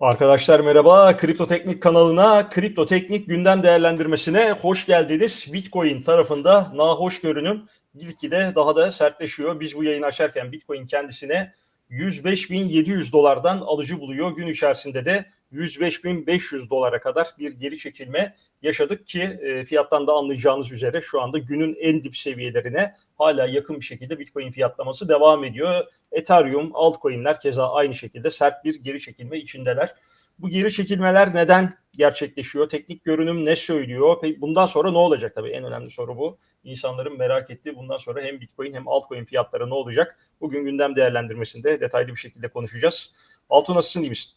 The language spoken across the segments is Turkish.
Arkadaşlar merhaba. Kripto Teknik kanalına, Kripto Teknik gündem değerlendirmesine hoş geldiniz. Bitcoin tarafında nahoş görünüm gitgide daha da sertleşiyor. Biz bu yayını açarken Bitcoin kendisine 105.700 dolardan alıcı buluyor. Gün içerisinde de 105.500 dolara kadar bir geri çekilme yaşadık ki e, fiyattan da anlayacağınız üzere şu anda günün en dip seviyelerine hala yakın bir şekilde Bitcoin fiyatlaması devam ediyor. Ethereum, altcoin'ler keza aynı şekilde sert bir geri çekilme içindeler. Bu geri çekilmeler neden gerçekleşiyor? Teknik görünüm ne söylüyor? Peki bundan sonra ne olacak? Tabii en önemli soru bu. İnsanların merak ettiği bundan sonra hem Bitcoin hem altcoin fiyatları ne olacak? Bugün gündem değerlendirmesinde detaylı bir şekilde konuşacağız. Altu nasılsın iyi misin?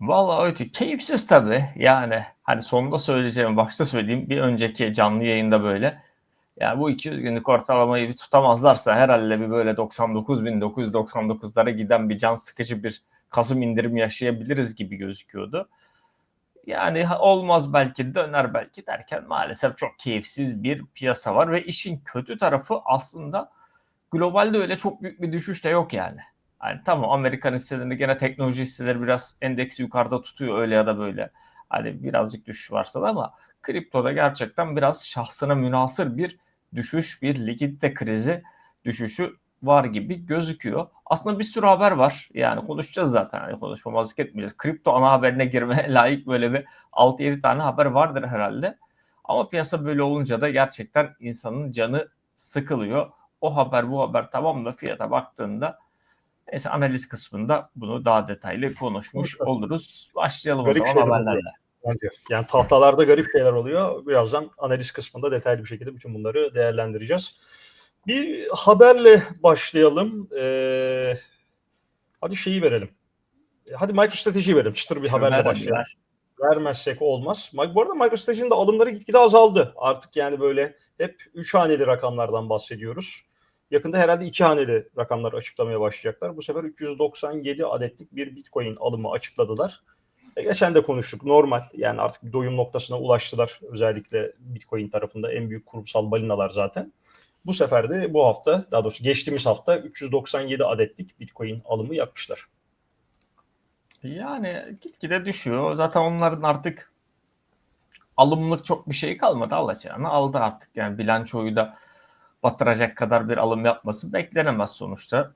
Vallahi öyle keyifsiz tabii. Yani hani sonunda söyleyeceğim, başta söyleyeyim. Bir önceki canlı yayında böyle. Yani bu 200 günlük ortalamayı bir tutamazlarsa herhalde bir böyle 99.999'lara giden bir can sıkıcı bir Kasım indirim yaşayabiliriz gibi gözüküyordu. Yani olmaz belki döner belki derken maalesef çok keyifsiz bir piyasa var ve işin kötü tarafı aslında globalde öyle çok büyük bir düşüş de yok yani. Yani tamam Amerikan hisselerinde gene teknoloji hisseleri biraz endeksi yukarıda tutuyor öyle ya da böyle. Hani birazcık düşüş varsa da ama kriptoda gerçekten biraz şahsına münasır bir düşüş, bir likidite krizi düşüşü var gibi gözüküyor. Aslında bir sürü haber var. Yani konuşacağız zaten. Yani konuşmamazlık etmeyeceğiz. Kripto ana haberine girmeye layık böyle bir 6-7 tane haber vardır herhalde. Ama piyasa böyle olunca da gerçekten insanın canı sıkılıyor. O haber bu haber tamam da fiyata baktığında neyse analiz kısmında bunu daha detaylı konuşmuş evet. oluruz. Başlayalım Garip o zaman haberlerle. Oluyor. Yani tahtalarda garip şeyler oluyor. Birazdan analiz kısmında detaylı bir şekilde bütün bunları değerlendireceğiz. Bir haberle başlayalım. Ee, hadi şeyi verelim. Hadi MicroStrategy'yi verelim. Çıtır bir haberle başlayalım. Vermezsek olmaz. Bu arada MicroStrategy'nin de alımları gitgide azaldı. Artık yani böyle hep 3 haneli rakamlardan bahsediyoruz. Yakında herhalde 2 haneli rakamlar açıklamaya başlayacaklar. Bu sefer 397 adetlik bir Bitcoin alımı açıkladılar. E geçen de konuştuk. Normal. Yani artık bir doyum noktasına ulaştılar. Özellikle Bitcoin tarafında en büyük kurumsal balinalar zaten. Bu sefer de bu hafta daha doğrusu geçtiğimiz hafta 397 adetlik Bitcoin alımı yapmışlar. Yani gitgide düşüyor. Zaten onların artık alımlık çok bir şey kalmadı alacağını aldı artık. Yani bilançoyu da batıracak kadar bir alım yapması beklenemez sonuçta.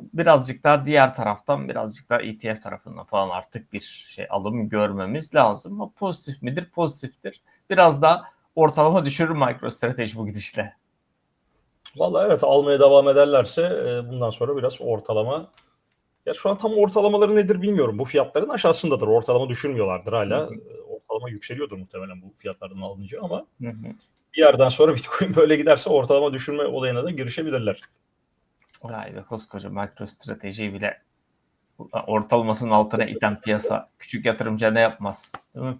Birazcık daha diğer taraftan birazcık daha ETF tarafından falan artık bir şey alım görmemiz lazım. Ama pozitif midir? Pozitiftir. Biraz daha ortalama düşürür MicroStrateji bu gidişle. Vallahi evet almaya devam ederlerse bundan sonra biraz ortalama ya şu an tam ortalamaları nedir bilmiyorum. Bu fiyatların aşağısındadır. Ortalama düşürmüyorlardır hala. Hı hı. Ortalama yükseliyordur muhtemelen bu fiyatlardan alınca ama hı hı. bir yerden sonra Bitcoin böyle giderse ortalama düşürme olayına da girişebilirler. Vay be koskoca MicroStrateji bile ortalamasının altına iten piyasa küçük yatırımcı ne yapmaz? Değil mi?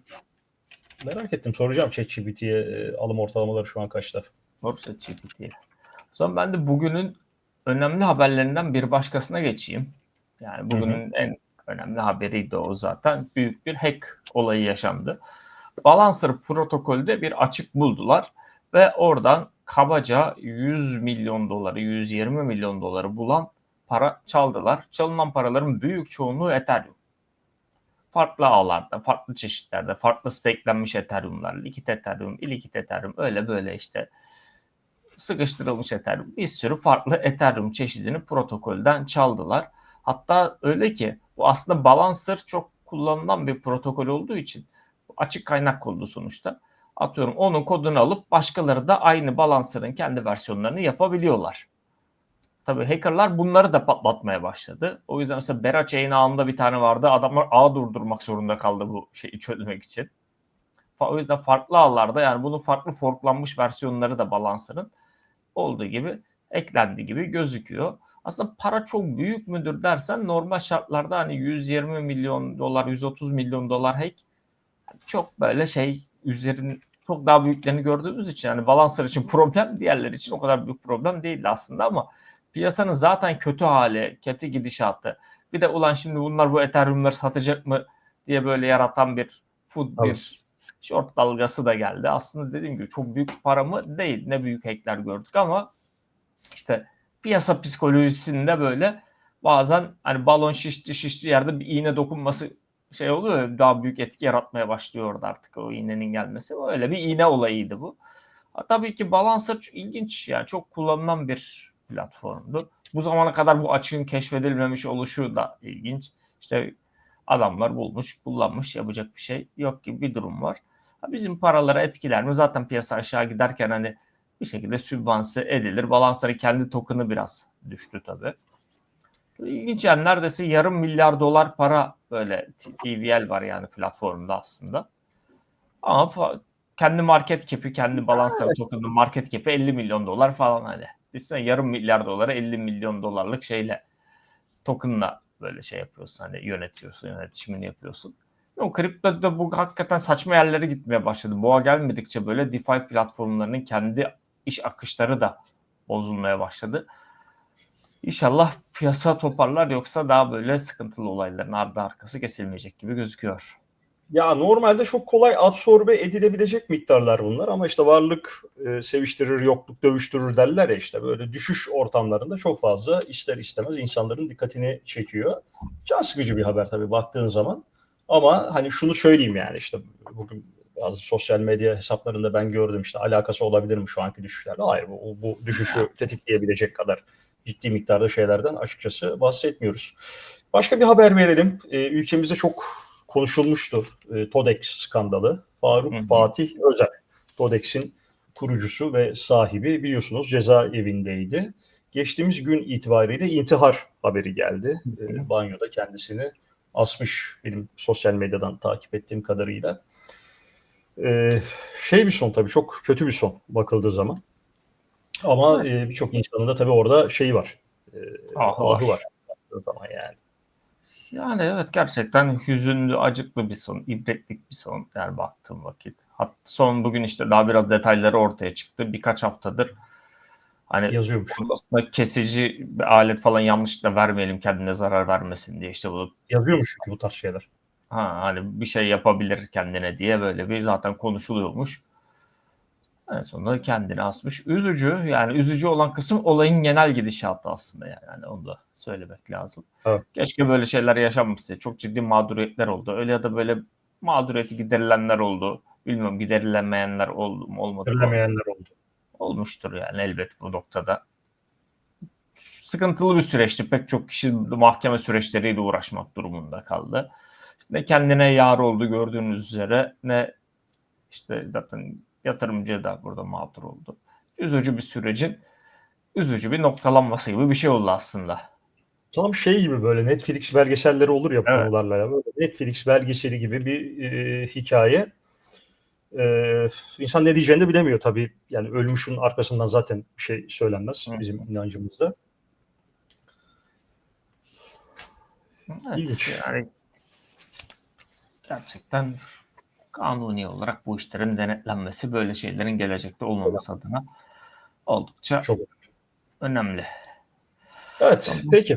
Merak ettim. Soracağım ChatGPT'ye alım ortalamaları şu an kaçta? Sor ChatGPT'ye. Zaman ben de bugünün önemli haberlerinden bir başkasına geçeyim. Yani bugünün hı hı. en önemli haberiydi o zaten. Büyük bir hack olayı yaşandı. Balancer protokolde bir açık buldular ve oradan kabaca 100 milyon doları, 120 milyon doları bulan para çaldılar. Çalınan paraların büyük çoğunluğu Ethereum. Farklı ağlarda, farklı çeşitlerde, farklı stakelenmiş Ethereum'lar, likit Ethereum, illikit Ethereum öyle böyle işte sıkıştırılmış Ethereum. Bir sürü farklı Ethereum çeşidini protokolden çaldılar. Hatta öyle ki bu aslında Balancer çok kullanılan bir protokol olduğu için açık kaynak kodu sonuçta. Atıyorum onun kodunu alıp başkaları da aynı Balancer'ın kendi versiyonlarını yapabiliyorlar. Tabii hackerlar bunları da patlatmaya başladı. O yüzden mesela Bera Chain ağında bir tane vardı. Adamlar ağ durdurmak zorunda kaldı bu şeyi çözmek için. O yüzden farklı ağlarda yani bunun farklı forklanmış versiyonları da Balancer'ın olduğu gibi eklendi gibi gözüküyor. Aslında para çok büyük müdür dersen normal şartlarda hani 120 milyon dolar, 130 milyon dolar hack çok böyle şey üzerin çok daha büyüklerini gördüğümüz için yani Balancer için problem, diğerleri için o kadar büyük problem değildi aslında ama piyasanın zaten kötü hali, kötü gidişatı. Bir de ulan şimdi bunlar bu Ethereum'ları satacak mı diye böyle yaratan bir food Tabii. bir short dalgası da geldi. Aslında dediğim gibi çok büyük para mı? Değil. Ne büyük hackler gördük ama işte piyasa psikolojisinde böyle bazen hani balon şişti şişti yerde bir iğne dokunması şey oluyor ya, daha büyük etki yaratmaya başlıyor orada artık o iğnenin gelmesi. Öyle bir iğne olayıydı bu. Tabii ki Balancer ilginç yani çok kullanılan bir platformdu. Bu zamana kadar bu açığın keşfedilmemiş oluşu da ilginç. İşte adamlar bulmuş, kullanmış, yapacak bir şey yok gibi bir durum var. Ha, bizim paraları etkiler mi? Zaten piyasa aşağı giderken hani bir şekilde sübvanse edilir. Balancer'ın kendi token'ı biraz düştü tabii. İlginç yani neredeyse yarım milyar dolar para böyle TVL var yani platformda aslında. Ama kendi market cap'i, kendi Balancer token'ın market cap'i 50 milyon dolar falan hani. Düşünsene yarım milyar dolara 50 milyon dolarlık şeyle token'la böyle şey yapıyorsun hani yönetiyorsun, yönetişimini yapıyorsun. O kriptoda bu hakikaten saçma yerlere gitmeye başladı. Boğa gelmedikçe böyle DeFi platformlarının kendi iş akışları da bozulmaya başladı. İnşallah piyasa toparlar yoksa daha böyle sıkıntılı olayların ardı arkası kesilmeyecek gibi gözüküyor. Ya normalde çok kolay absorbe edilebilecek miktarlar bunlar ama işte varlık e, seviştirir, yokluk dövüştürür derler ya işte böyle düşüş ortamlarında çok fazla ister istemez insanların dikkatini çekiyor. Can sıkıcı bir haber tabii baktığın zaman. Ama hani şunu söyleyeyim yani işte bugün bazı sosyal medya hesaplarında ben gördüm işte alakası olabilir mi şu anki düşüşlerle? Hayır bu, bu düşüşü tetikleyebilecek kadar ciddi miktarda şeylerden açıkçası bahsetmiyoruz. Başka bir haber verelim. Ee, ülkemizde çok konuşulmuştu e, TODEX skandalı. Faruk Hı hı. Fatih Özel, TODEX'in kurucusu ve sahibi biliyorsunuz cezaevindeydi. Geçtiğimiz gün itibariyle intihar haberi geldi. E, banyoda kendisini asmış benim sosyal medyadan takip ettiğim kadarıyla. E, şey bir son tabii çok kötü bir son bakıldığı zaman. Ama e, birçok insanın da tabii orada şeyi var. E, Ahı var. var. zaman yani. Yani evet gerçekten hüzünlü, acıklı bir son, ibretlik bir son yani baktığım vakit. Hatta son bugün işte daha biraz detayları ortaya çıktı. Birkaç haftadır hani Yazıyormuş. aslında kesici bir alet falan yanlışlıkla vermeyelim kendine zarar vermesin diye işte bu Yazıyormuş çünkü bu tarz şeyler. ha, hani bir şey yapabilir kendine diye böyle bir zaten konuşuluyormuş. En sonunda kendini asmış. Üzücü yani üzücü olan kısım olayın genel gidişatı aslında yani, yani onu da söylemek lazım. Evet. Keşke böyle şeyler yaşanmıştı. Çok ciddi mağduriyetler oldu. Öyle ya da böyle mağduriyeti giderilenler oldu. Bilmiyorum giderilemeyenler oldu mu olmadı mı? Görülemeyenler oldu. Olmuştur yani elbet bu noktada. Sıkıntılı bir süreçti. Pek çok kişi mahkeme süreçleriyle uğraşmak durumunda kaldı. Ne kendine yar oldu gördüğünüz üzere ne işte zaten yatırımcı da burada mağdur oldu. Üzücü bir sürecin üzücü bir noktalanması gibi bir şey oldu aslında. Tam şey gibi böyle Netflix belgeselleri olur ya Evet. konularla ya. Böyle Netflix belgeseli gibi bir e, hikaye. E, insan ne diyeceğini de bilemiyor tabii. Yani ölmüşün arkasından zaten bir şey söylenmez Hı. bizim inancımızda. Evet, İlginç. yani gerçekten kanuni olarak bu işlerin denetlenmesi böyle şeylerin gelecekte olmaması adına oldukça Çok. önemli. Evet, peki.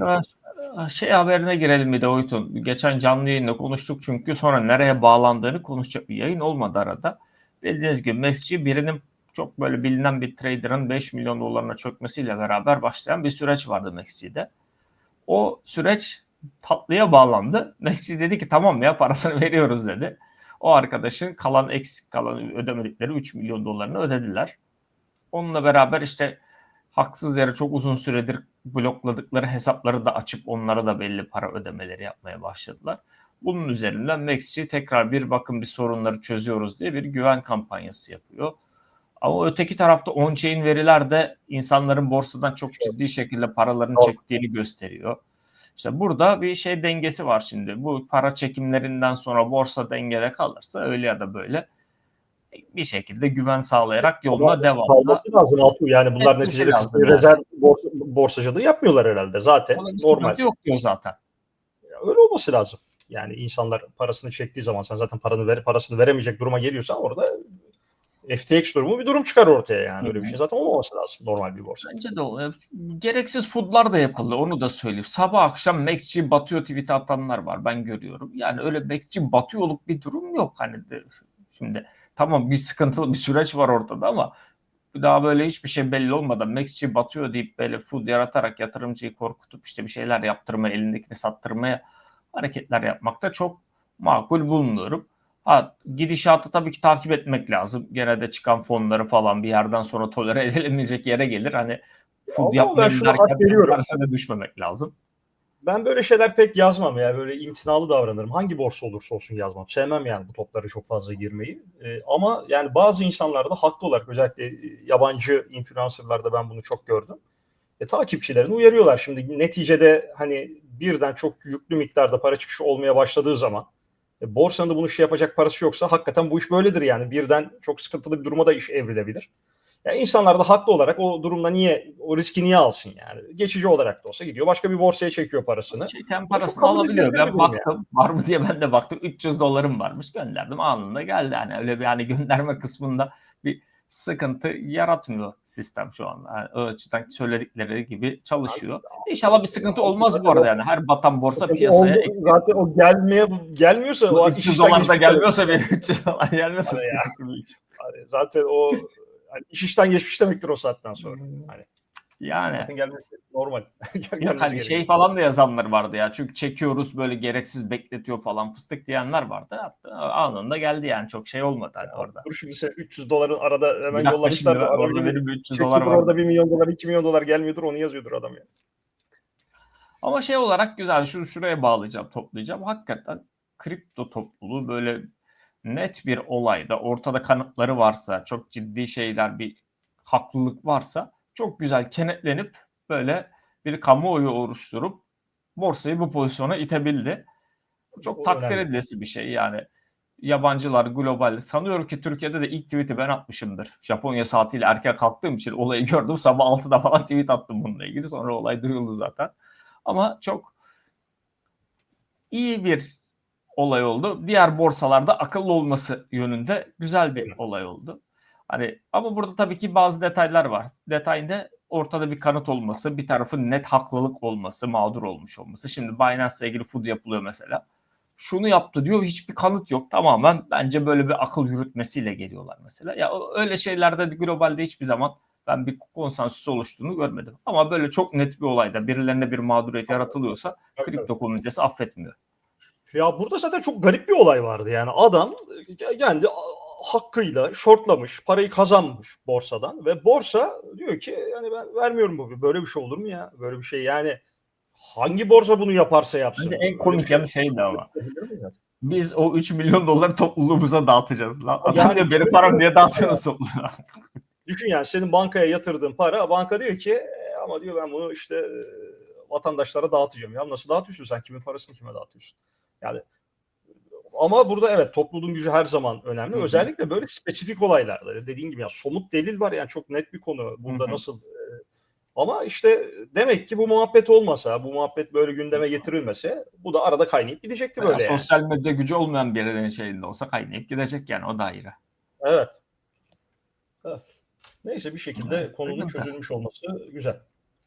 Ee, Şey haberine girelim bir de Oytun. Geçen canlı yayında konuştuk çünkü sonra nereye bağlandığını konuşacak bir yayın olmadı arada. Bildiğiniz gibi Messi birinin çok böyle bilinen bir trader'ın 5 milyon dolarına çökmesiyle beraber başlayan bir süreç vardı Messi'de. O süreç tatlıya bağlandı. Messi dedi ki tamam ya parasını veriyoruz dedi. O arkadaşın kalan eksik kalan ödemedikleri 3 milyon dolarını ödediler. Onunla beraber işte haksız yere çok uzun süredir blokladıkları hesapları da açıp onlara da belli para ödemeleri yapmaya başladılar. Bunun üzerinden Maxi tekrar bir bakın bir sorunları çözüyoruz diye bir güven kampanyası yapıyor. Ama öteki tarafta on-chain veriler de insanların borsadan çok ciddi şekilde paralarını çektiğini gösteriyor. İşte burada bir şey dengesi var şimdi. Bu para çekimlerinden sonra borsa dengede kalırsa öyle ya da böyle bir şekilde güven sağlayarak yoluna devamlı. Kalması lazım Altuğ. Yani bunlar Etmesi neticede lazım kısmi yani. rezerv borsa, borsacılığı yapmıyorlar herhalde. Zaten Ona normal. yok diyor zaten. Öyle olması lazım. Yani insanlar parasını çektiği zaman sen zaten paranı ver, parasını veremeyecek duruma geliyorsan orada FTX durumu bir durum çıkar ortaya yani. Öyle bir şey zaten olmaması lazım normal bir borsa. Bence de o. E, Gereksiz foodlar da yapıldı. Onu da söyleyeyim. Sabah akşam Maxci batıyor tweet atanlar var. Ben görüyorum. Yani öyle Maxci batıyorluk bir durum yok. Hani de, şimdi tamam bir sıkıntılı bir süreç var ortada ama daha böyle hiçbir şey belli olmadan Maxci batıyor deyip böyle food yaratarak yatırımcıyı korkutup işte bir şeyler yaptırmaya, elindekini sattırmaya hareketler yapmakta çok makul bulmuyorum. Ha, gidişatı tabii ki takip etmek lazım. Gene de çıkan fonları falan bir yerden sonra tolere edilemeyecek yere gelir. Hani food yapmayın derken arasına düşmemek lazım. Ben böyle şeyler pek yazmam ya. Böyle imtinalı davranırım. Hangi borsa olursa olsun yazmam. Sevmem yani bu toplara çok fazla girmeyi. Ee, ama yani bazı insanlar da haklı olarak özellikle e, yabancı influencerlarda ben bunu çok gördüm. E, takipçilerini uyarıyorlar. Şimdi neticede hani birden çok yüklü miktarda para çıkışı olmaya başladığı zaman e, borsanın da bunu şey yapacak parası yoksa hakikaten bu iş böyledir yani. Birden çok sıkıntılı bir duruma da iş evrilebilir. Ya insanlar da haklı olarak o durumda niye o riski niye alsın yani? Geçici olarak da olsa gidiyor başka bir borsaya çekiyor parasını. Çeken parasını alabiliyor. Ben bir baktım. Var mı diye ben de baktım. 300 dolarım varmış. Gönderdim. Anında geldi. Hani öyle bir hani gönderme kısmında bir sıkıntı yaratmıyor sistem şu anda. Yani o açıdan söyledikleri gibi çalışıyor. İnşallah bir sıkıntı olmaz bu arada yani. Her batan borsa piyasaya eksik. Zaten o gelmeye gelmiyorsa o Bu iş 300 işten dolar da gelmiyorsa benim 300 dolar gelmiyorsa. Yani zaten o hani iş işten geçmiş demektir o saatten sonra. Hani Yani zaten gelmesi normal. Yok hani gerekiyor. şey falan da yazanlar vardı ya. Çünkü çekiyoruz böyle gereksiz bekletiyor falan fıstık diyenler vardı. Hatta anında geldi yani çok şey olmadı hani orada. Dur şimdi sen 300 doların arada hemen yollamışlar. orada arada benim 300 çekiyor, dolar var. orada 1 milyon dolar 2 milyon dolar gelmiyordur onu yazıyordur adam ya. Ama şey olarak güzel şunu şuraya bağlayacağım toplayacağım. Hakikaten kripto topluluğu böyle net bir olayda ortada kanıtları varsa çok ciddi şeyler bir haklılık varsa çok güzel kenetlenip böyle bir kamuoyu oluşturup borsayı bu pozisyona itebildi. O Çok takdir önemli. edilesi bir şey yani. Yabancılar global. Sanıyorum ki Türkiye'de de ilk tweet'i ben atmışımdır. Japonya saatiyle erken kalktığım için olayı gördüm. Sabah 6'da falan tweet attım bununla ilgili. Sonra olay duyuldu zaten. Ama çok iyi bir olay oldu. Diğer borsalarda akıllı olması yönünde güzel bir olay oldu. Hani ama burada tabii ki bazı detaylar var. Detayında ortada bir kanıt olması, bir tarafın net haklılık olması, mağdur olmuş olması. Şimdi Binance'la ilgili food yapılıyor mesela. Şunu yaptı diyor hiçbir kanıt yok. Tamamen bence böyle bir akıl yürütmesiyle geliyorlar mesela. Ya öyle şeylerde globalde hiçbir zaman ben bir konsensüs oluştuğunu görmedim. Ama böyle çok net bir olayda birilerine bir mağduriyet yaratılıyorsa kripto komünitesi affetmiyor. Ya burada zaten çok garip bir olay vardı yani adam kendi hakkıyla shortlamış, parayı kazanmış borsadan ve borsa diyor ki yani ben vermiyorum bu böyle bir şey olur mu ya? Böyle bir şey yani hangi borsa bunu yaparsa yapsın. Bence en komik şey yanı şeydi ama. Biz o 3 milyon doları topluluğumuza dağıtacağız. Lan adam Yani diyor benim param niye dağıtıyorsunuz topluluğa? Düşün yani senin bankaya yatırdığın para banka diyor ki "E, ama diyor ben bunu işte e, vatandaşlara dağıtacağım. Ya nasıl dağıtıyorsun sen? Kimin parasını kime dağıtıyorsun? Yani ama burada evet topluluğun gücü her zaman önemli. Hı hı. Özellikle böyle spesifik olaylarda dediğin gibi ya somut delil var yani çok net bir konu. Burada Hı hı. nasıl e, ama işte demek ki bu muhabbet olmasa, bu muhabbet böyle gündeme getirilmese bu da arada kaynayıp gidecekti böyle yani. Sosyal medya gücü olmayan birinin şeyinde olsa kaynayıp gidecek yani o da ayrı. Evet. evet. Neyse bir şekilde Evet, konunun çözülmüş olması güzel.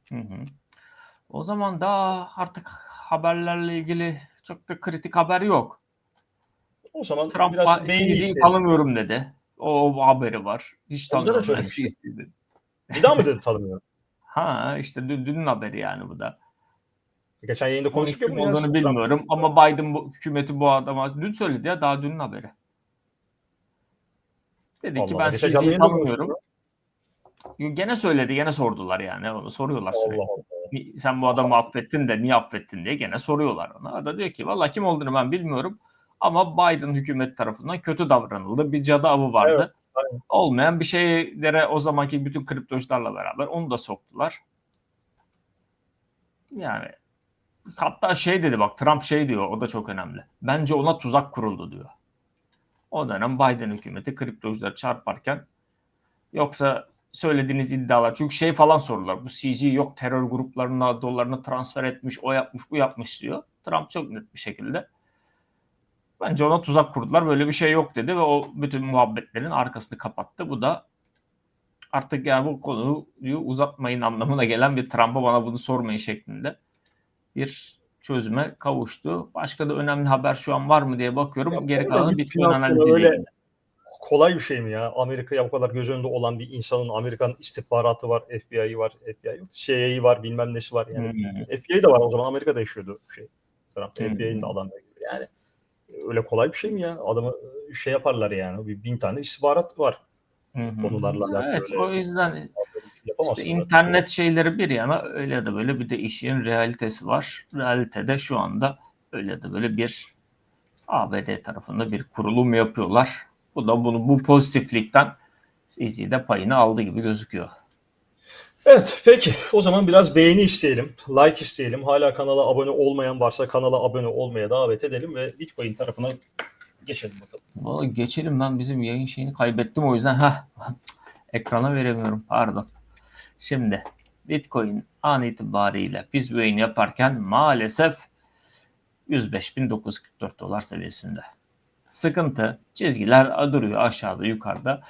Hı hı. O zaman da artık haberlerle ilgili çok da kritik haber yok. O zaman Trump biraz CZ'yi istedim. tanımıyorum dedi. O haberi var. Hiç tanımıyorum ben söylemişti. CZ dedi. Bir daha mı dedi tanımıyorum? Ha işte dün, dünün haberi yani bu da. Geçen yayında konuştuk ya bunu. olduğunu bilmiyorum ama Biden bu, hükümeti bu adama dün söyledi ya daha dünün haberi. Dedi ki Allah ben Allah. Canlı CZ'yi yayında tanımıyorum. Gene söyledi, gene sordular yani. Onu soruyorlar ya. sürekli. Allah Allah. Sen bu adamı affettin de niye affettin diye gene soruyorlar ona. O da diyor ki valla kim olduğunu ben bilmiyorum. Ama Biden hükümet tarafından kötü davranıldı. Bir cadı avı vardı. aynen. Olmayan bir şeylere o zamanki bütün kriptocularla beraber onu da soktular. Yani hatta şey dedi bak Trump şey diyor o da çok önemli. Bence ona tuzak kuruldu diyor. O dönem Biden hükümeti kriptocuları çarparken yoksa söylediğiniz iddialar çünkü şey falan sorular. Bu CZ yok terör gruplarına dolarını transfer etmiş, o yapmış, bu yapmış diyor. Trump çok net bir şekilde bence ona tuzak kurdular. Böyle bir şey yok dedi ve o bütün muhabbetlerin arkasını kapattı. Bu da artık yani bu konuyu uzatmayın anlamına gelen bir Trump'a bana bunu sormayın şeklinde bir çözüme kavuştu. Başka da önemli haber şu an var mı diye bakıyorum. Ya Geri kalanı bir finansal analiziyle öyle- ilgili. Kolay bir şey mi ya? Amerika'ya bu kadar göz önünde olan bir insanın Amerikan istihbaratı var, FBI'yi var, FBI CIA'yı var, bilmem nesi var yani. Hmm. FBI de var o zaman Amerika'da yaşıyordu şey. Trump Hmm. FBI'nin de alanına gibi. Yani öyle kolay bir şey mi ya? Adamı şey yaparlar yani. Bir bin tane istihbarat var. Hı hı. Konularla alakalı Evet o yüzden Yapamazsın. İşte zaten. internet şeyleri bir yana öyle ya da böyle bir de işin realitesi var. Realitede şu anda öyle ya da böyle bir ABD tarafında bir kurulum yapıyorlar. Bu da bunu bu pozitiflikten CZ de payını aldı gibi gözüküyor. Evet peki o zaman biraz beğeni isteyelim, like isteyelim. Hala kanala abone olmayan varsa kanala abone olmaya davet edelim ve Bitcoin tarafına geçelim bakalım. Vallahi geçelim ben bizim yayın şeyini kaybettim o yüzden ha ekrana veremiyorum pardon. Şimdi Bitcoin an itibariyle biz bu yayını yaparken maalesef 105.944 dolar seviyesinde. Sıkıntı çizgiler duruyor aşağıda yukarıda.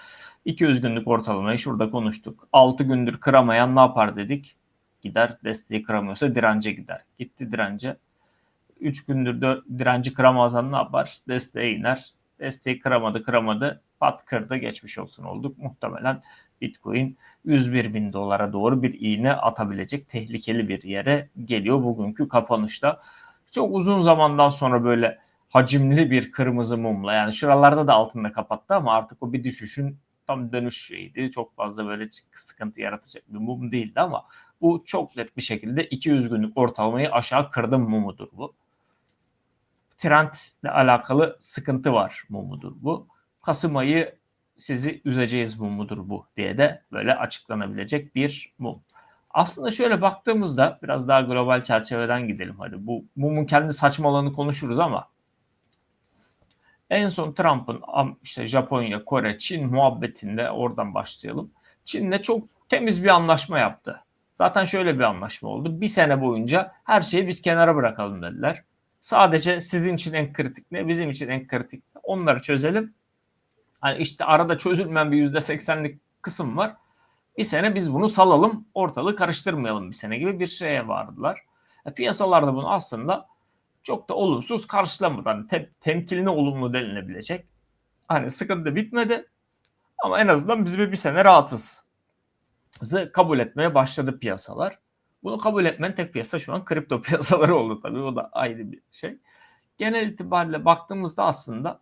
200 günlük ortalamayı şurada konuştuk. 6 gündür kıramayan ne yapar dedik? Gider desteği kıramıyorsa dirence gider. Gitti dirence. 3 gündür de direnci kıramazsan ne yapar? Desteğe iner. Desteği kıramadı kıramadı. Pat kırdı geçmiş olsun olduk. Muhtemelen Bitcoin 101 bin dolara doğru bir iğne atabilecek tehlikeli bir yere geliyor bugünkü kapanışta. Çok uzun zamandan sonra böyle hacimli bir kırmızı mumla yani şuralarda da altında kapattı ama artık o bir düşüşün tam dönüş şeydi. Çok fazla böyle sıkıntı yaratacak bir mum değildi ama bu çok net bir şekilde 200 günlük ortalamayı aşağı kırdım mumudur bu. Trendle alakalı sıkıntı var mumudur bu. Kasım ayı sizi üzeceğiz mumudur bu diye de böyle açıklanabilecek bir mum. Aslında şöyle baktığımızda biraz daha global çerçeveden gidelim hadi. Bu mumun kendi saçmalığını konuşuruz ama en son Trump'ın işte Japonya, Kore, Çin muhabbetinde oradan başlayalım. Çin'le çok temiz bir anlaşma yaptı. Zaten şöyle bir anlaşma oldu. Bir sene boyunca her şeyi biz kenara bırakalım dediler. Sadece sizin için en kritik ne, bizim için en kritik ne? Onları çözelim. Hani işte arada çözülmeyen bir yüzde seksenlik kısım var. Bir sene biz bunu salalım, ortalığı karıştırmayalım bir sene gibi bir şeye vardılar. E, piyasalarda bunu aslında çok da olumsuz karşılamadı. Hani te- temkiline olumlu denilebilecek. Hani sıkıntı bitmedi ama en azından biz bir, bir sene rahatız. Zı kabul etmeye başladı piyasalar. Bunu kabul etmeyen tek piyasa şu an kripto piyasaları oldu tabii. O da ayrı bir şey. Genel itibariyle baktığımızda aslında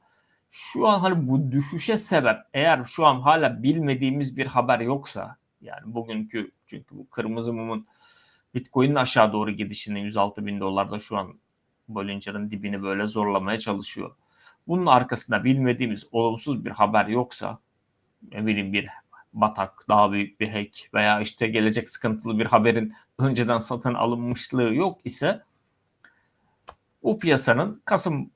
şu an hani bu düşüşe sebep eğer şu an hala bilmediğimiz bir haber yoksa yani bugünkü çünkü bu kırmızı mumun Bitcoin'in aşağı doğru gidişini 106 bin dolarda şu an Bollinger'ın dibini böyle zorlamaya çalışıyor. Bunun arkasında bilmediğimiz olumsuz bir haber yoksa ne bir batak, daha büyük bir hack veya işte gelecek sıkıntılı bir haberin önceden satın alınmışlığı yok ise bu piyasanın Kasım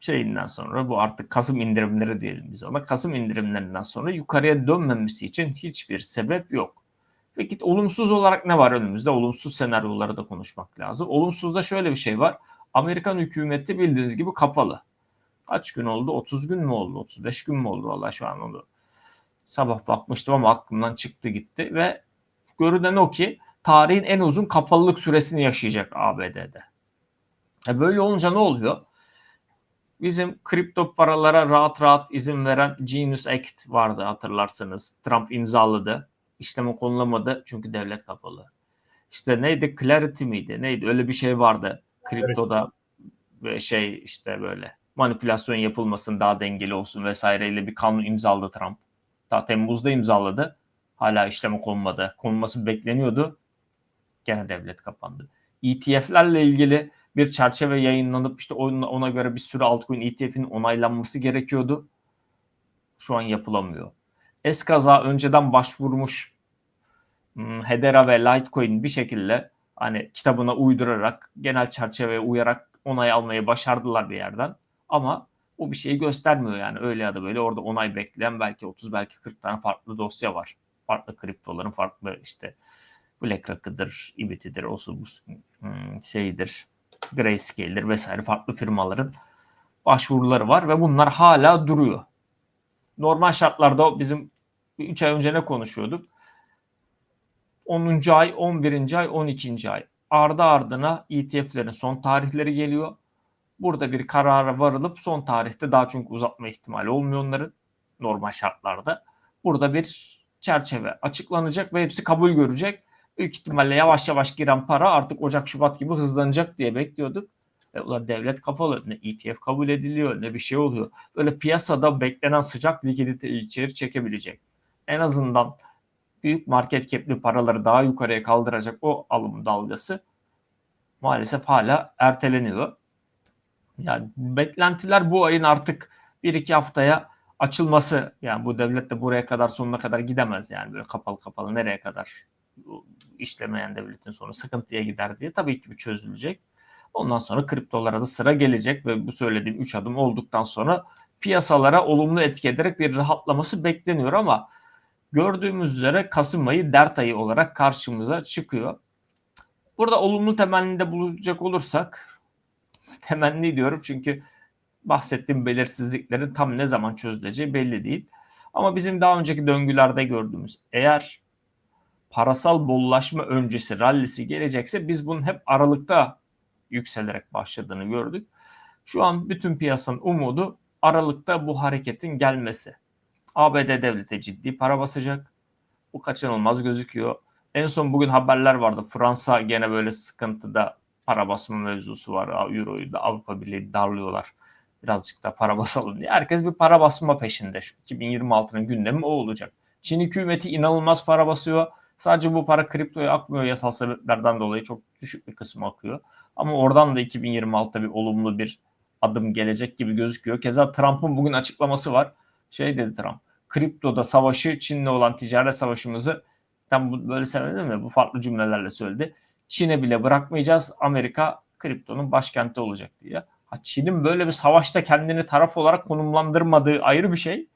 şeyinden sonra bu artık Kasım indirimleri diyelim biz ona. Kasım indirimlerinden sonra yukarıya dönmemesi için hiçbir sebep yok. Peki olumsuz olarak ne var önümüzde? Olumsuz senaryoları da konuşmak lazım. Olumsuzda şöyle bir şey var. Amerikan hükümeti bildiğiniz gibi kapalı. Kaç gün oldu? 30 gün mü oldu? 35 gün mü oldu? Valla şu an onu sabah bakmıştım ama aklımdan çıktı gitti ve görünen o ki tarihin en uzun kapalılık süresini yaşayacak ABD'de. E böyle olunca ne oluyor? Bizim kripto paralara rahat rahat izin veren Genius Act vardı hatırlarsanız. Trump imzaladı. İşleme konulamadı çünkü devlet kapalı. İşte neydi? Clarity miydi? Neydi? Öyle bir şey vardı. Kriptoda ve şey işte böyle manipülasyon yapılmasın daha dengeli olsun vesaireyle bir kanun imzaladı Trump. Daha Temmuz'da imzaladı. Hala işleme konmadı. Konulması bekleniyordu. Gene devlet kapandı. ETF'lerle ilgili bir çerçeve yayınlanıp işte ona, ona göre bir sürü altcoin ETF'in onaylanması gerekiyordu. Şu an yapılamıyor. Eskaza önceden başvurmuş hmm, Hedera ve Litecoin bir şekilde hani kitabına uydurarak genel çerçeveye uyarak onay almayı başardılar bir yerden. Ama bu bir şeyi göstermiyor yani öyle ya da böyle orada onay bekleyen belki 30 belki 40 tane farklı dosya var. Farklı kriptoların farklı işte BlackRock'ıdır, Ibity'dir, olsun bu hmm, şeydir, Grayscale'dir vesaire farklı firmaların başvuruları var ve bunlar hala duruyor. Normal şartlarda bizim 3 ay önce ne konuşuyorduk? 10. ay, 11. ay, 12. ay. Ardı ardına ETF'lerin son tarihleri geliyor. Burada bir karara varılıp son tarihte daha çünkü uzatma ihtimali olmuyor onların normal şartlarda. Burada bir çerçeve açıklanacak ve hepsi kabul görecek. Büyük ihtimalle yavaş yavaş giren para artık Ocak Şubat gibi hızlanacak diye bekliyorduk. E, ulan devlet kafalı ne ETF kabul ediliyor ne bir şey oluyor. Böyle piyasada beklenen sıcak likidite içeri çekebilecek. En azından büyük market cap'li paraları daha yukarıya kaldıracak o alım dalgası maalesef hala erteleniyor. Yani beklentiler bu ayın artık 1-2 haftaya açılması. Yani bu devlet de buraya kadar sonuna kadar gidemez yani böyle kapalı kapalı nereye kadar işlemeyen devletin sonu sıkıntıya gider diye tabii ki bir çözülecek. Ondan sonra kriptolara da sıra gelecek ve bu söylediğim 3 adım olduktan sonra piyasalara olumlu etki ederek bir rahatlaması bekleniyor ama gördüğümüz üzere Kasım ayı dert ayı olarak karşımıza çıkıyor. Burada olumlu temennide bulacak olursak temenni diyorum çünkü bahsettiğim belirsizliklerin tam ne zaman çözüleceği belli değil. Ama bizim daha önceki döngülerde gördüğümüz eğer parasal bollaşma öncesi rallisi gelecekse biz bunun hep aralıkta yükselerek başladığını gördük. Şu an bütün piyasanın umudu aralıkta bu hareketin gelmesi. ABD devlete ciddi para basacak. Bu kaçınılmaz gözüküyor. En son bugün haberler vardı. Fransa gene böyle sıkıntıda para basma mevzusu var. Euro'yu da Avrupa Birliği darlıyorlar. Birazcık da para basalım diye. Herkes bir para basma peşinde. Şu 2026'nın gündemi o olacak. Çin hükümeti inanılmaz para basıyor. Sadece bu para kriptoya akmıyor yasal sebeplerden dolayı çok düşük bir kısmı akıyor. Ama oradan da 2026'da bir olumlu bir adım gelecek gibi gözüküyor. Keza Trump'ın bugün açıklaması var. Şey dedi Trump. Kriptoda savaşı Çin'le olan ticaret savaşımızı tam bu böyle söyledim mi? Bu farklı cümlelerle söyledi. Çin'e bile bırakmayacağız. Amerika kriptonun başkenti olacak diye. Ha, Çin'in böyle bir savaşta kendini taraf olarak konumlandırmadığı ayrı bir şey.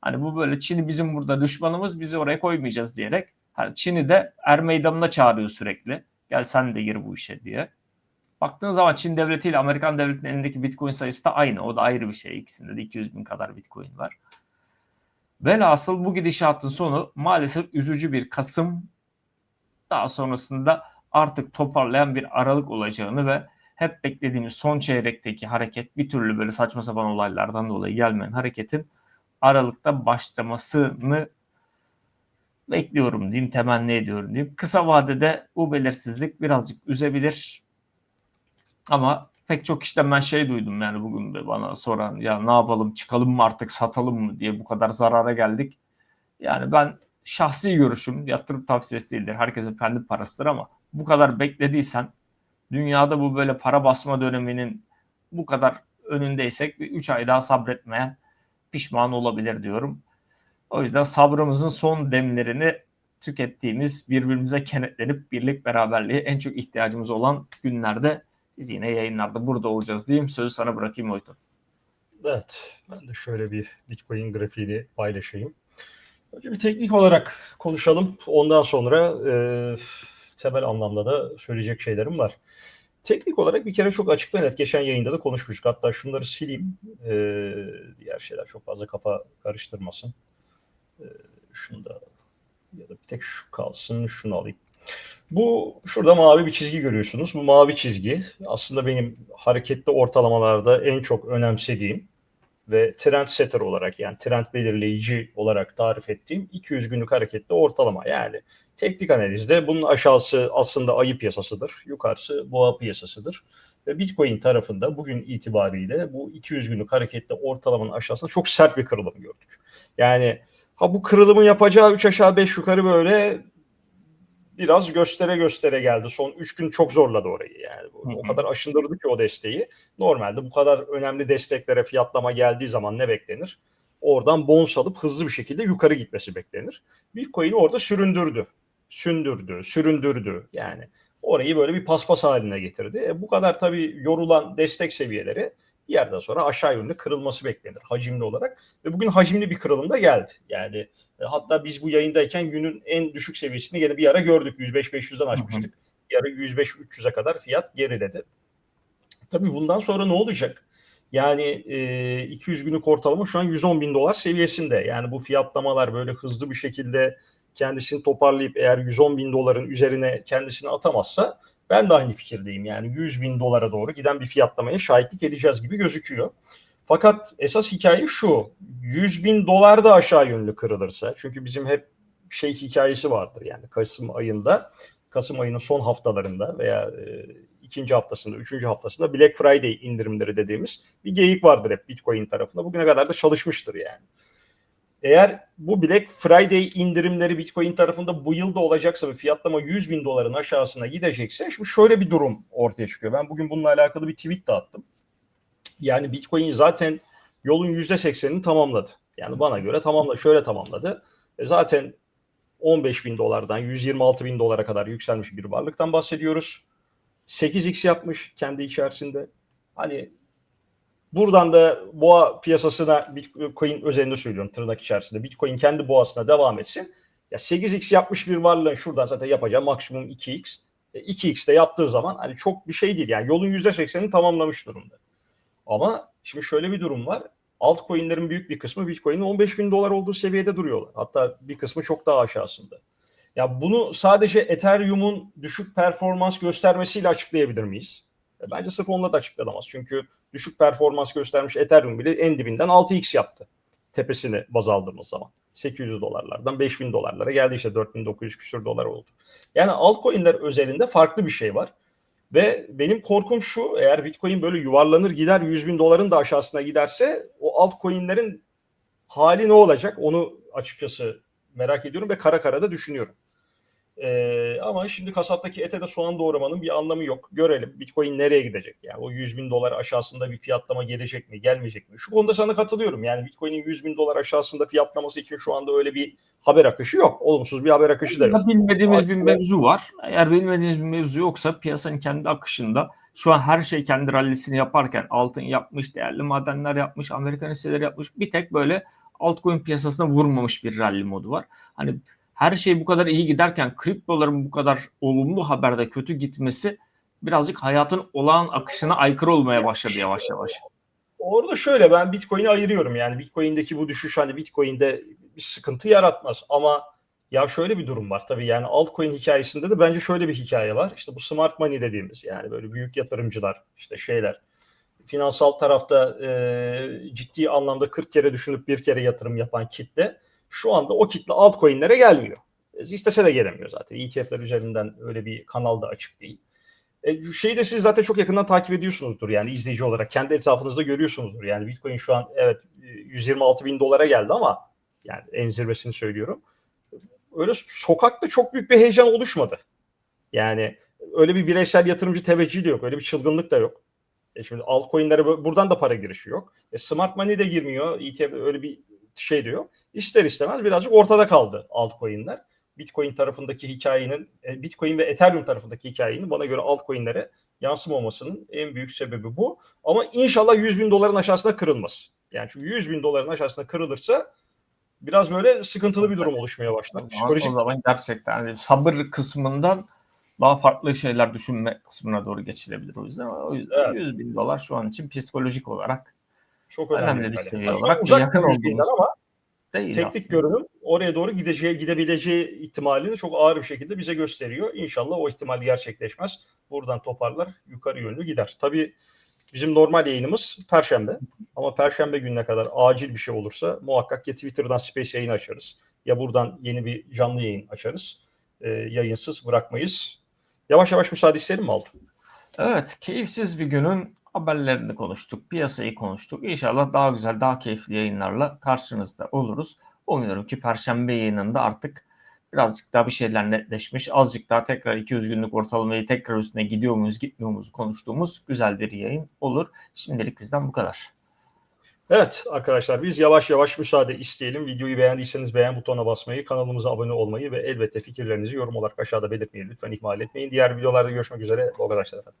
Hani bu böyle Çin'i bizim burada düşmanımız bizi oraya koymayacağız diyerek hani Çin'i de er meydanına çağırıyor sürekli. Gel sen de gir bu işe diye. Baktığın zaman Çin devleti ile Amerikan devletinin elindeki Bitcoin sayısı da aynı. O da ayrı bir şey. İkisinde de 200 bin kadar Bitcoin var. Velhasıl bu gidişatın sonu maalesef üzücü bir Kasım. Daha sonrasında artık toparlayan bir Aralık olacağını ve hep beklediğimiz son çeyrekteki hareket bir türlü böyle saçma sapan olaylardan dolayı gelmeyen hareketin Aralık'ta başlamasını bekliyorum diyeyim, temenni ediyorum diyeyim. Kısa vadede bu belirsizlik birazcık üzebilir. Ama pek çok kişiden ben şey duydum yani bugün de bana soran ya ne yapalım çıkalım mı artık satalım mı diye bu kadar zarara geldik. Yani ben şahsi görüşüm yatırım tavsiyesi değildir. Herkesin kendi parasıdır ama bu kadar beklediysen dünyada bu böyle para basma döneminin bu kadar önündeysek bir 3 ay daha sabretmeyen pişman olabilir diyorum. O yüzden sabrımızın son demlerini tükettiğimiz, birbirimize kenetlenip birlik beraberliğe en çok ihtiyacımız olan günlerde biz yine yayınlarda burada olacağız diyeyim. Sözü sana bırakayım Oytun. Evet, ben de şöyle bir Bitcoin grafiğini paylaşayım. Önce bir teknik olarak konuşalım. Ondan sonra e, temel anlamda da söyleyecek şeylerim var. Teknik olarak bir kere çok açık ve net geçen yayında da konuşmuştuk. Hatta şunları sileyim. E, diğer şeyler çok fazla kafa karıştırmasın. E, şunu da ya da bir tek şu kalsın. Şunu alayım. Bu şurada mavi bir çizgi görüyorsunuz. Bu mavi çizgi aslında benim hareketli ortalamalarda en çok önemsediğim ve trend setter olarak yani trend belirleyici olarak tarif ettiğim 200 günlük hareketli ortalama. Yani teknik analizde bunun aşağısı aslında ayı piyasasıdır. Yukarısı boğa piyasasıdır. Ve Bitcoin tarafında bugün itibariyle bu 200 günlük hareketli ortalamanın aşağısında çok sert bir kırılım gördük. Yani ha bu kırılımı yapacağı 3 aşağı 5 yukarı böyle biraz göstere göstere geldi. Son 3 gün çok zorladı orayı yani. Hı hı. O kadar aşındırdı ki o desteği. Normalde bu kadar önemli desteklere fiyatlama geldiği zaman ne beklenir? Oradan bons alıp hızlı bir şekilde yukarı gitmesi beklenir. Bitcoin'i orada süründürdü. Sündürdü, süründürdü. Yani orayı böyle bir paspas haline getirdi. E, bu kadar tabii yorulan destek seviyeleri bir yerden sonra aşağı yönlü kırılması beklenir hacimli olarak. Ve bugün hacimli bir kırılım da geldi. Yani e, hatta biz bu yayındayken günün en düşük seviyesini gene bir ara gördük. 105-500'den açmıştık. Bir ara 105-300'e kadar fiyat geriledi. Tabii bundan sonra ne olacak? Yani e, 200 günlük ortalama şu an 110 bin dolar seviyesinde. Yani bu fiyatlamalar böyle hızlı bir şekilde kendisini toparlayıp eğer 110 bin doların üzerine kendisini atamazsa ben de aynı fikirdeyim. Yani 100 bin dolara doğru giden bir fiyatlamaya şahitlik edeceğiz gibi gözüküyor. Fakat esas hikaye şu. 100 bin dolar da aşağı yönlü kırılırsa. Çünkü bizim hep şey hikayesi vardır yani Kasım ayında. Kasım ayının son haftalarında veya e, ikinci haftasında, üçüncü haftasında Black Friday indirimleri dediğimiz bir geyik vardır hep Bitcoin tarafında. Bugüne kadar da çalışmıştır yani. Eğer bu Black Friday indirimleri Bitcoin tarafında bu yılda olacaksa ve fiyatlama 100 bin doların aşağısına gidecekse şimdi şöyle bir durum ortaya çıkıyor. Ben bugün bununla alakalı bir tweet de attım. Yani Bitcoin zaten yolun %80'ini tamamladı. Yani bana göre tamamla şöyle tamamladı. E zaten 15 bin dolardan 126 bin dolara kadar yükselmiş bir varlıktan bahsediyoruz. 8x yapmış kendi içerisinde. Hani buradan da boğa piyasasına Bitcoin özelinde söylüyorum tırnak içerisinde. Bitcoin kendi boğasına devam etsin. Ya 8x yapmış bir varlığın şuradan zaten yapacağı maksimum 2x. E 2x de yaptığı zaman hani çok bir şey değil. Yani yolun %80'ini tamamlamış durumda. Ama şimdi şöyle bir durum var. Altcoin'lerin büyük bir kısmı Bitcoin'in 15 bin dolar olduğu seviyede duruyorlar. Hatta bir kısmı çok daha aşağısında. Ya bunu sadece Ethereum'un düşük performans göstermesiyle açıklayabilir miyiz? E bence sırf onunla da açıklanamaz. Çünkü düşük performans göstermiş Ethereum bile en dibinden 6x yaptı. Tepesini baz aldığımız zaman. 800 dolarlardan 5000 dolarlara geldi işte 4900 küsur dolar oldu. Yani altcoin'ler özelinde farklı bir şey var. Ve benim korkum şu eğer Bitcoin böyle yuvarlanır gider 100 bin doların da aşağısına giderse o altcoin'lerin hali ne olacak onu açıkçası merak ediyorum ve kara kara da düşünüyorum. Ee, ama şimdi kasaptaki ete de soğan doğramanın bir anlamı yok. Görelim Bitcoin nereye gidecek? Yani o 100 bin dolar aşağısında bir fiyatlama gelecek mi, gelmeyecek mi? Şu konuda sana katılıyorum. Yani Bitcoin'in 100 bin dolar aşağısında fiyatlaması için şu anda öyle bir haber akışı yok. Olumsuz bir haber akışı da yok. Bilmediğimiz bir mevzu var. Eğer bilmediğimiz bir mevzu yoksa piyasanın kendi akışında şu an her şey kendi rallisini yaparken altın yapmış, değerli madenler yapmış, Amerikan hisseleri yapmış. Bir tek böyle altcoin piyasasına vurmamış bir rally modu var. Hani her şey bu kadar iyi giderken kriptoların bu kadar olumlu haberde kötü gitmesi birazcık hayatın olağan akışına aykırı olmaya başladı yavaş yavaş. Orada şöyle ben Bitcoin'i ayırıyorum. Yani Bitcoin'deki bu düşüş hani Bitcoin'de bir sıkıntı yaratmaz. Ama ya şöyle bir durum var tabii. Yani altcoin hikayesinde de bence şöyle bir hikaye var. İşte bu smart money dediğimiz yani böyle büyük yatırımcılar işte şeyler. Finansal tarafta e, ciddi anlamda 40 kere düşünüp bir kere yatırım yapan kitle şu anda o kitle altcoin'lere gelmiyor. E, istese de gelemiyor zaten. ETF'ler üzerinden öyle bir kanal da açık değil. E, şeyi de siz zaten çok yakından takip ediyorsunuzdur yani izleyici olarak. Kendi etrafınızda görüyorsunuzdur. Yani Bitcoin şu an evet 126 bin dolara geldi ama yani en zirvesini söylüyorum. Öyle sokakta çok büyük bir heyecan oluşmadı. Yani öyle bir bireysel yatırımcı teveccühü de yok. Öyle bir çılgınlık da yok. E şimdi altcoin'lere buradan da para girişi yok. E smart money de girmiyor. ETF öyle bir şey de yok. İster istemez birazcık ortada kaldı altcoin'ler. Bitcoin tarafındaki hikayenin, Bitcoin ve Ethereum tarafındaki hikayenin bana göre altcoin'lere yansımamasının en büyük sebebi bu. Ama inşallah 100 bin doların aşağısına kırılmaz. Yani çünkü 100 bin doların aşağısına kırılırsa biraz böyle sıkıntılı bir durum oluşmaya başlar. Psikolojik... O zaman gerçekten yani sabır kısmından daha farklı şeyler düşünme kısmına doğru geçilebilir o yüzden. O yüzden evet. 100 bin dolar şu an için psikolojik olarak çok önemli, önemli bir seviye Yani olarak uzak yakın olduğumuz ama değil teknik aslında. görünüm oraya doğru gideceği, gidebileceği ihtimalini çok ağır bir şekilde bize gösteriyor. İnşallah o ihtimal gerçekleşmez. Buradan toparlar, yukarı yönlü gider. Tabii bizim normal yayınımız Perşembe. Ama Perşembe gününe kadar acil bir şey olursa muhakkak ya Twitter'dan Space yayın açarız. Ya buradan yeni bir canlı yayın açarız. Ee, yayınsız bırakmayız. Yavaş yavaş müsaade isterim mi Altu? Evet, keyifsiz bir günün haberlerini konuştuk, piyasayı konuştuk. İnşallah daha güzel, daha keyifli yayınlarla karşınızda oluruz. Umuyorum ki Perşembe yayınında artık birazcık daha bir şeyler netleşmiş. Azıcık daha tekrar 200 günlük ortalamayı tekrar üstüne gidiyor muyuz, gitmiyor muyuz konuştuğumuz güzel bir yayın olur. Şimdilik bizden bu kadar. Evet arkadaşlar biz yavaş yavaş müsaade isteyelim. Videoyu beğendiyseniz beğen butonuna basmayı, kanalımıza abone olmayı ve elbette fikirlerinizi yorum olarak aşağıda belirtmeyi lütfen ihmal etmeyin. Diğer videolarda görüşmek üzere. Arkadaşlar efendim.